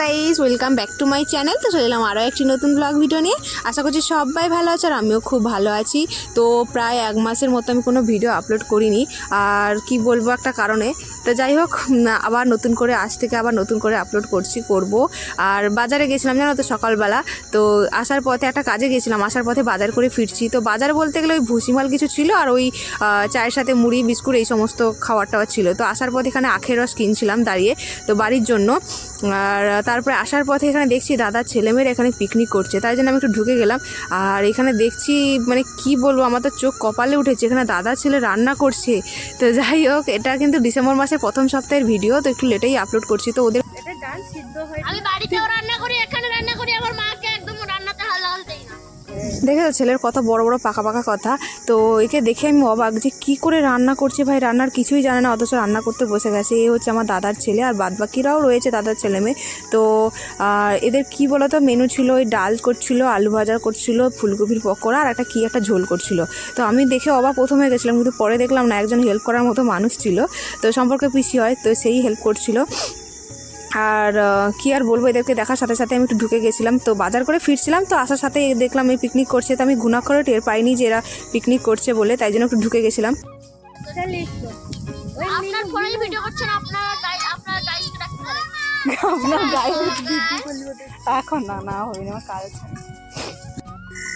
Welcome back to my channel তো চলে এলাম আরও একটি নতুন ব্লগ ভিডিও নিয়ে। আশা করছি সবাই ভালো আছে আর আমিও খুব ভালো আছি। তো প্রায় এক মাসের মতো আমি কোনো ভিডিও আপলোড করিনি। আর কি বলব একটা কারণে? তো যাই হোক আবার নতুন করে আজ থেকে আবার নতুন করে আপলোড করছি, করব। আর বাজারে গেছিলাম, জানো তো, সকালবেলা। তো আসার পথে একটা কাজে গেছিলাম, আসার পথে বাজার করে ফিরছি। তো বাজার বলতে গেলে ওই ভুসিমাল কিছু ছিল আর ওই চায়ের সাথে মুড়ি, বিস্কুট এই সমস্ত খাবার টাবার ছিল। তো আসার পথে এখানে আখের রস কিনছিলাম দাঁড়িয়ে, তো বাড়ির জন্য। আর তারপরে আসার পথে এখানে দেখছি দাদার ছেলেমেয়েরা এখানে পিকনিক করছে। তাই জন্য আমি একটু ঢুকে গেলাম। আর এখানে দেখছি মানে কি বলব, আমার তো চোখ কপালে উঠেছে। এখানে দাদা ছেলে রান্না করছে। তো যাই হোক, এটা কিন্তু ডিসেম্বর মাসের প্রথম সপ্তাহের ভিডিও তো একটু লেটেই আপলোড করছি। তো ওদের ডাল সিদ্ধ রান্না করি, এখানে রান্না করি আমার দেখেছ ছেলের কত বড় বড় পাকা পাকা কথা? তো একে দেখে আমি অবাক যে কি করে রান্না করছে ভাই? রান্নার কিছুই জানে না, অথচ রান্না করতে বসে গেছে। এ হচ্ছে আমার দাদার ছেলে আর বাদ বাকিরাও রয়েছে দাদার ছেলে মেয়ে। তো এদের কি বলতো? মেনু ছিল ওই ডাল করছিল, আলু ভাজা করছিল, ফুলকপির পকোড়া আর একটা কি একটা ঝোল করছিল। তো আমি দেখে অবাক প্রথমে গেছিলাম, কিন্তু পরে দেখলাম না, একজন হেল্প করার মতো মানুষ ছিল। তো সম্পর্কে পিসি হয়, তো সেই হেল্প করছিল। আর কি আর বলব এদেরকে দেখার সাথে সাথে আমি একটু ঢুকে গেছিলাম। তো বাজার করে ফিরছিলাম তো আসার সাথে দেখলাম এই পিকনিক করছে তো আমি গুণা করে টের পাইনি যে এরা পিকনিক করছে বলে তাই জন্য একটু ঢুকে গেছিলাম। আপনার ফোনে ভিডিও করছেন আপনার আপনার আপনার। এখন না না হবে না কাল কাজ আছে।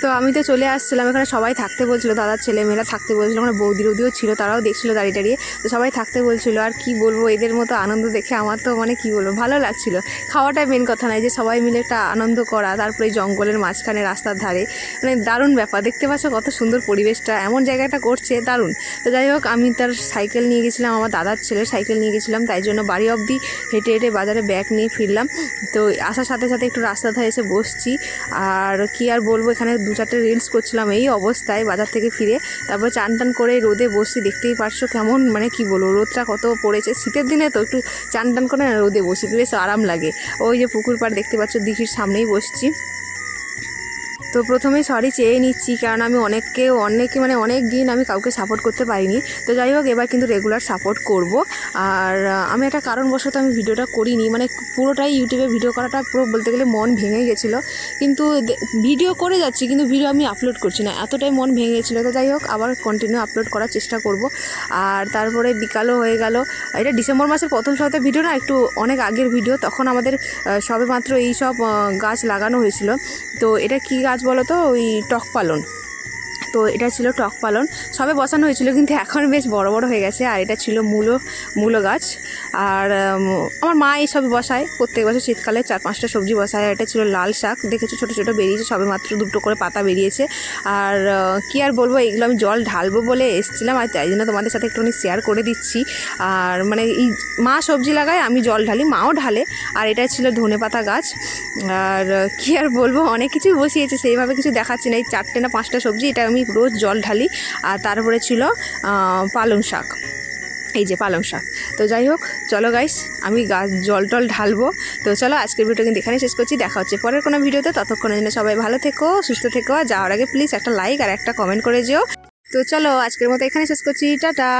তো আমি তো চলে আসছিলাম, এখানে সবাই থাকতে বলছিল, দাদার ছেলে মেয়েরা থাকতে বলছিল ওখানে বৌদি রৌদিও ছিল, তারাও দেখছিল দাঁড়িয়ে দাঁড়িয়ে, তো সবাই থাকতে বলছিল, আর কি বলব, এদের মতো আনন্দ দেখে আমার তো মানে কি বলব, ভালো লাগছিল। খাওয়াটাই মেন কথা নয় যে সবাই মিলে একটা আনন্দ করা, তারপরে জঙ্গলের মাঝখানে রাস্তার ধারে মানে দারুণ ব্যাপার। দেখতে পাচ্ছ কত সুন্দর পরিবেশটা, এমন জায়গাটা করছে, দারুণ। তো যাই হোক, আমি তার সাইকেল নিয়ে গেছিলাম, আমার দাদার ছেলে সাইকেল নিয়ে গেছিলাম, তাই জন্য বাড়ি অবধি হেঁটে হেঁটে বাজারে ব্যাগ নিয়ে ফিরলাম। তো আসার সাথে সাথে একটু রাস্তা ধারে এসে বসছি, আর কি আর বলব, এখানে দু চারটে রিলস করছিলাম, এই অবস্থায় বাজার থেকে ফিরে তারপর চান টান করে রোদে বসে দেখতেই পারছ কেমন মানে কি বলব, রোদটা কত পড়েছে। শীতের দিনে তো একটু চান টান করে রোদে বসি, বেশ আরাম লাগে। ওই যে পুকুর পাড় দেখতে পাচ্ছ, দিঘির সামনেই বসছি। তো প্রথমে সরি চেয়ে নিচ্ছি কারণ আমি অনেককে অনেকে মানে অনেক দিন আমি কাউকে সাপোর্ট করতে পারিনি। তো যাই হোক এবার কিন্তু রেগুলার সাপোর্ট করব। আর আমি একটা কারণবশত আমি ভিডিওটা করিনি মানে পুরোটাই ইউটিউবে ভিডিও করাটা পুরো বলতে গেলে মন ভেঙে গেছিল। কিন্তু ভিডিও করে যাচ্ছি কিন্তু ভিডিও আমি আপলোড করছি না এতটাই মন ভেঙে গেছিল। তো যাই হোক আবার কন্টিনিউ আপলোড করার চেষ্টা করব। আর তারপরে বিকালও হয়ে গেল। এটা ডিসেম্বর মাসের প্রথম সপ্তাহে ভিডিও না একটু অনেক আগের ভিডিও তখন আমাদের আহ, সবেমাত্র এই সব গাছ লাগানো হয়েছিল। তো এটা কি গাছ বলো তো ওই টক পালন। তো এটা ছিল টক পালন। সবে বসানো হয়েছিল, কিন্তু এখন বেশ বড় বড় হয়ে গেছে। আর এটা ছিল মূলো মূলো গাছ। আর আমার মা এইসব বসায়। প্রত্যেক বছর শীতকালে চার পাঁচটা সবজি বসায়। এটা ছিল লাল শাক। দেখেছ, ছোটো ছোটো বেরিয়েছে, সবে মাত্র দুটো করে পাতা বেরিয়েছে। আর কি আর বলব, এগুলো আমি জল ঢালবো বলে এসেছিলাম। আর তাই জন্য তোমাদের সাথে একটুখানি শেয়ার করে দিচ্ছি। আর মানে এই মা সবজি লাগায়, আমি জল ঢালি, মাও ঢালে। আর এটা ছিল ধনে পাতা গাছ। আর, কি আর বলব, অনেক কিছু বসিয়েছে। সেইভাবে কিছু দেখাচ্ছি না। এই চারটে না পাঁচটা সবজি, এটা আমি রোজ জল ঢালি, আর তারপরে ছিল পালং শাক। এই যে পালং শাক। তো যাই হোক, চলো গাইস আমি গাছ জল টল ঢালবো। তো চলো, আজকের ভিডিও কিন্তু এখানে শেষ করছি। দেখা হচ্ছে পরের কোনো ভিডিওতে ততক্ষণের জন্য সবাই ভালো থেকো, সুস্থ থেকো, আর যাওয়ার আগে প্লিজ একটা লাইক আর একটা কমেন্ট করে যেও। তো চলো, আজকের মতো এখানে শেষ করছি। টাটা!